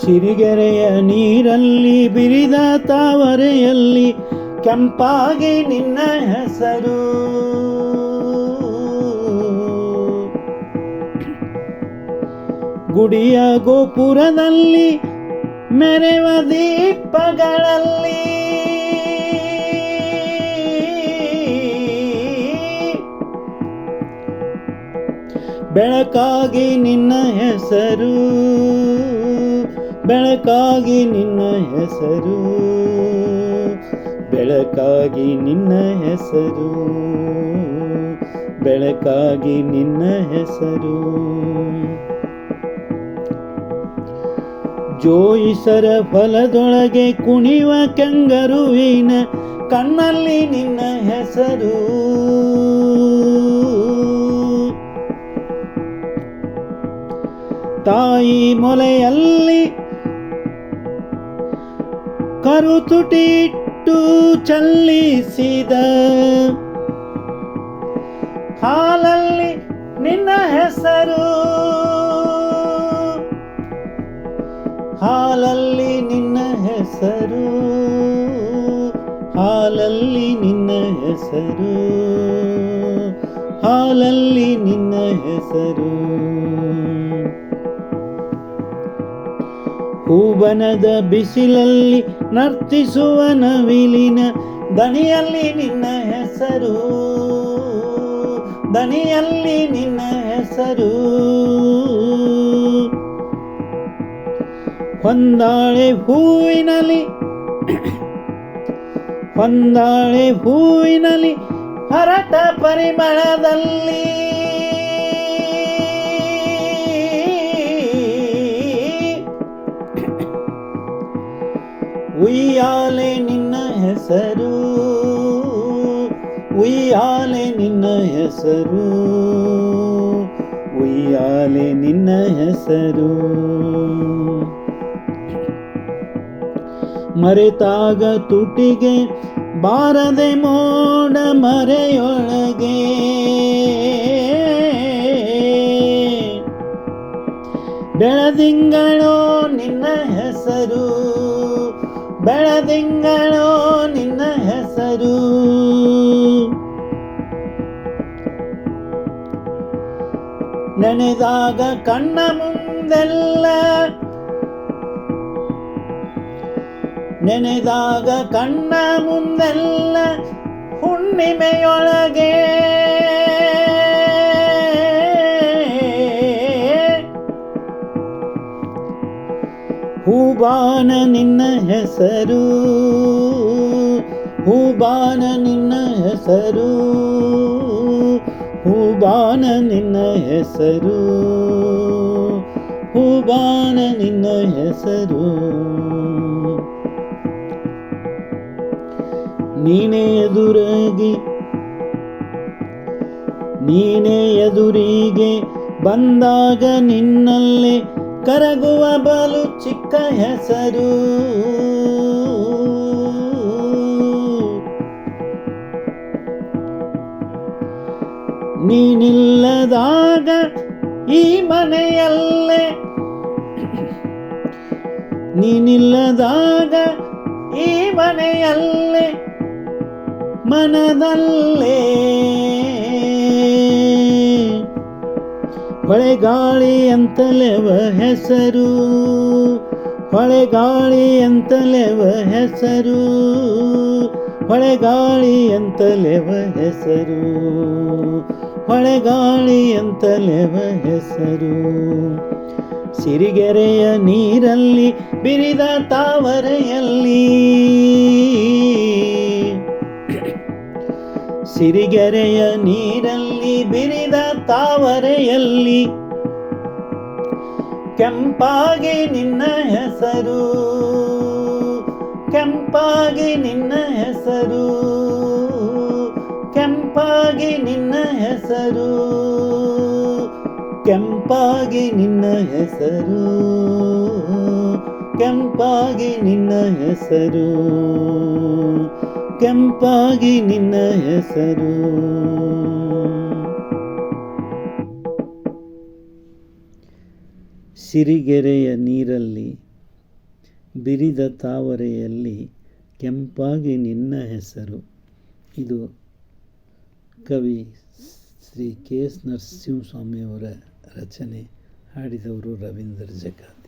ಸಿರಿಗೆರೆಯ ನೀರಲ್ಲಿ ಬಿರಿದ ತಾವರೆಯಲ್ಲಿ ಕೆಂಪಾಗಿ ನಿನ್ನ ಹೆಸರು. ಗುಡಿಯ ಗೋಪುರದಲ್ಲಿ ಮೆರೆವ ದೀಪಗಳಲ್ಲಿ ಬೆಳಕಾಗಿ ನಿನ್ನ ಹೆಸರು. ಬೆಳಕಾಗಿ ನಿನ್ನ ಹೆಸರು. ಬೆಳಕಾಗಿ ನಿನ್ನ ಹೆಸರು. ಬೆಳಕಾಗಿ ನಿನ್ನ ಹೆಸರು. ಜೋಯಿಸರ ಫಲದೊಳಗೆ ಕುಣಿವ ಕೆಂಗರುವಿನ ಕಣ್ಣಲ್ಲಿ ನಿನ್ನ ಹೆಸರು. ತಾಯಿ ಮೊಲೆಯಲ್ಲಿ ಕರುತುಟಿಟ್ಟು ಚಲ್ಲಿಸಿದ. ಹಾಲಲ್ಲಿ ನಿನ್ನ ಹೆಸರು. ಹಾಲಲ್ಲಿ ನಿನ್ನ ಹೆಸರು. ಹಾಲಲ್ಲಿ ನಿನ್ನ ಹೆಸರು. ಹಾಲಲ್ಲಿ ನಿನ್ನ ಹೆಸರು. ಹೂವನದ ಬಿಸಿಲಲ್ಲಿ ನರ್ತಿಸುವ ನವಿಲಿನ ದನಿಯಲ್ಲಿ ನಿನ್ನ ಹೆಸರು. ದನಿಯಲ್ಲಿ ನಿನ್ನ ಹೆಸರು. ಹೊಂದಾಳೆ ಹೂವಿನಲ್ಲಿ ಹೊಂದಾಳೆ ಹೂವಿನಲ್ಲಿ ಹರಟ ಪರಿಮಳದಲ್ಲಿ. ಉಯ್ಯಾಲೆ ನಿನ್ನ ಹೆಸರು. ಉಯ್ಯಾಲೆ ನಿನ್ನ ಹೆಸರು. ಮರೆತಾಗ ತುಟಿಗೆ ಬಾರದೆ ಮೋಡ ಮರೆಯೊಳಗೆ. ಬೆಳದಿಂಗಳೋ ನಿನ್ನ ಹೆಸರು. ಬೆಳದಿಂಗಳೋ ನಿನ್ನ ಹೆಸರು. ನೆನೆದಾಗ ಕಣ್ಣ ಮುಂದೆಲ್ಲ. ನೆನೆದಾಗ ಕಣ್ಣ ಮುಂದೆಲ್ಲ ಹುಣ್ಣಿಮೆಯೊಳಗೆ. ಹೂಬಾನ ನಿನ್ನ ಹೆಸರು ಹೂಬಾನ ನಿನ್ನ ಹೆಸರು. ಹೂಬಾನ ನಿನ್ನ ಹೆಸರು. ಹೂಬಾನ ನಿನ್ನ ಹೆಸರು. ನೀನೇ ಎದುರಾಗಿ, ನೀನೇ ಎದುರಿಗೆ ಬಂದಾಗ ನಿನ್ನಲ್ಲೇ ಕರಗುವ ಬಲು ಚಿಕ್ಕ ಹೆಸರು. ನೀನಿಲ್ಲದಾಗ ಈ ಮನೆಯಲ್ಲೇ. ನೀನಿಲ್ಲದಾಗ ಈ ಮನೆಯಲ್ಲೇ ಮನದಲ್ಲೇ. ಹೊಳೆಗಾಳಿ ಅಂತಲೆವ ಹೆಸರು. ಹೊಳೆಗಾಳಿ ಅಂತಲೆವ ಹೆಸರು. ಹೊಳೆಗಾಳಿ ಅಂತಲೆವ ಹೆಸರು. ಹೊಳೆಗಾಳಿ ಅಂತಲೆವ ಹೆಸರು. ಸಿರಿಗೆರೆಯ ನೀರಲ್ಲಿ ಬಿರಿದ ತಾವರೆಯಲ್ಲಿ. ಸಿರಿಗೆರೆಯ ನೀರಲ್ಲಿ ಬಿರಿದ ತಾವರೆಯಲ್ಲಿ. ಕೆಂಪಾಗಿ ನಿನ್ನ ಹೆಸರು. ಕೆಂಪಾಗಿ ನಿನ್ನ ಹೆಸರು. ಕೆಂಪಾಗಿ ನಿನ್ನ ಹೆಸರು, ಕೆಂಪಾಗಿ ನಿನ್ನ ಹೆಸರು, ಕೆಂಪಾಗಿ ನಿನ್ನ ಹೆಸರು, ಕೆಂಪಾಗಿ ನಿನ್ನ ಹೆಸರು. ಸಿರಿಗೆರೆಯ ನೀರಲ್ಲಿ, ಬಿರಿದ ತಾವರೆಯಲ್ಲಿ ಕೆಂಪಾಗಿ ನಿನ್ನ ಹೆಸರು. ಇದು ಕವಿ ಶ್ರೀ ಕೆ ಎಸ್ ನರಸಿಂಹಸ್ವಾಮಿಯವರ ರಚನೆ ಹಾಡಿದವರು ರವೀಂದ್ರ ಜಕಾತ್